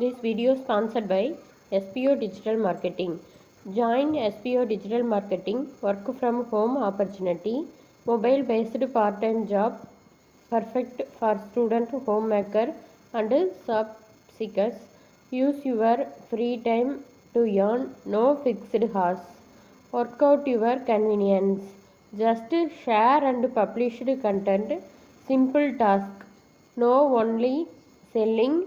This video is sponsored by SPO Digital Marketing. Join SPO Digital Marketing work from home opportunity, mobile based part time job, perfect for student, homemaker, and job seekers. Use your free time to earn no fixed hours. Work out your convenience. Just share and publish content. Simple task. No only selling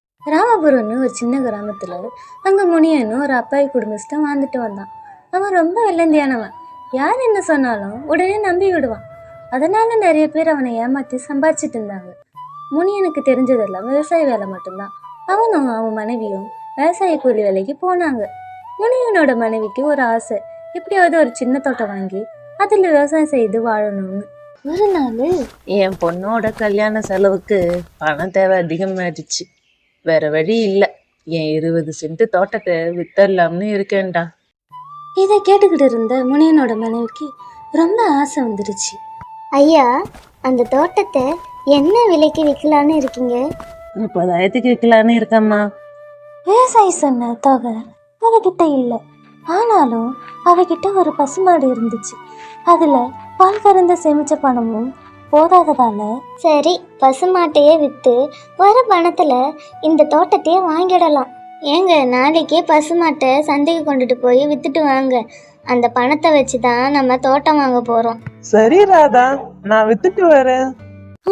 ராமபுரம்னு ஒரு சின்ன கிராமத்தில் அங்கே முனியன்னு ஒரு அப்பாவி குடும்பஸ்தான் வாழ்ந்துட்டு வந்தான். அவன் ரொம்ப வெள்ளந்தியானவன் யார் என்ன சொன்னாலும் உடனே நம்பி விடுவான். அதனால நிறைய பேர் அவனை ஏமாற்றி சம்பாதிச்சிட்டு இருந்தாங்க. முனியனுக்கு தெரிஞ்சதெல்லாம் விவசாய வேலை மட்டும்தான். அவனும் அவன் மனைவியும் விவசாய கூலி வேலைக்கு போனாங்க. முனியனோட மனைவிக்கு ஒரு ஆசை. எப்படியாவது ஒரு சின்ன தோட்டம் வாங்கி அதில் விவசாயம் செய்து வாழணும்னு. ஒரு நாள் என் பொண்ணோட கல்யாண செலவுக்கு பணம் தேவை அதிகமாயிடுச்சு. வேற வழி இல்லை. என் இருபது சென்ட் தோட்டத்தை வித்தரலாம்னு இருக்கேன்டா. இதை கேட்டுக்கிட்டு இருந்த முனியனோட மனைவிக்கு ரொம்ப ஆசை வந்துடுச்சு. ஐயா அந்த தோட்டத்தை என்ன விலைக்கு விற்கலான்னு இருக்கீங்க? முப்பதாயிரத்துக்கு விற்கலான்னு இருக்கேம்மா. விவசாயி சொன்ன தொகை அவகிட்ட இல்லை. ஆனாலும் அவகிட்ட ஒரு பசுமாடு இருந்துச்சு. அதில் பால் கறந்த சேமிச்ச பணமும் போதாததால சரி பசுமாட்டையே விற்று வர பணத்தில் இந்த தோட்டத்தையே வாங்கிடலாம். ஏங்க நாளைக்கே பசுமாட்டை சந்தைக்கு கொண்டுட்டு போய் விற்றுட்டு வாங்க. அந்த பணத்தை வச்சு தான் நம்ம தோட்டம் வாங்க போகிறோம் சரி ராதா நான் வித்துட்டு வரேன்.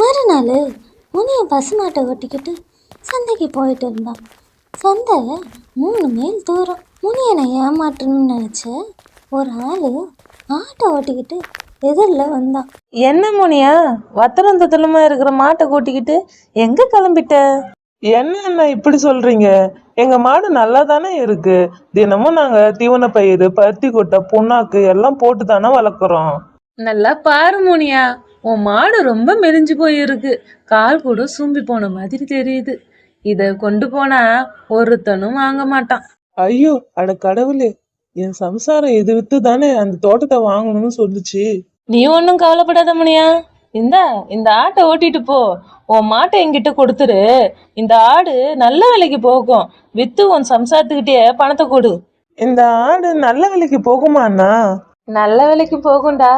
மறுநாள் முனியன் பசுமாட்டை ஓட்டிக்கிட்டு சந்தைக்கு போயிட்டு இருந்தான் சந்தை மூணு மைல் தூரம். முனியனை ஏமாற்றணும்னு நினச்ச ஒரு ஆள் ஆட்டை ஓட்டிக்கிட்டு எதிரில் வந்தான். என்ன முனியா? வத்தரம் தத்தலுமா இருக்கிற மாட்டை கூட்டிக்கிட்டு எங்க கிளம்பிட்ட? என்ன இப்படி சொல்றீங்க? எங்க மாடு நல்லா தானே இருக்கு. தினமும் நாங்க தீவன பயிர் பருத்தி கொட்டை புண்ணாக்கு எல்லாம் போட்டு தானே வளர்க்குறோம். நல்லா பாரு முனியா உன் மாடு ரொம்ப மெலிஞ்சு போயிருக்கு. கால் கூட சூம்பி போன மாதிரி தெரியுது. இத கொண்டு போனா ஒருத்தனும் வாங்க மாட்டான். ஐயோ அட கடவுளே. என் சம்சாரம் இது வித்து தானே அந்த தோட்டத்தை வாங்கணும்னு சொல்லுச்சு. நீ ஒன்றும் கவலைப்படாத முனியா இந்தா இந்த ஆட்டை ஓட்டிட்டு போ. உன் மாட்டை என்கிட்ட கொடுத்துரு. இந்த ஆடு நல்ல விலைக்கு போகும். வித்து உன் சம்சாரத்துக்கிட்டே பணத்தை கொடு. இந்த ஆடு நல்ல விலைக்கு போகுமா அண்ணா நல்ல விலைக்கு போகும்டா.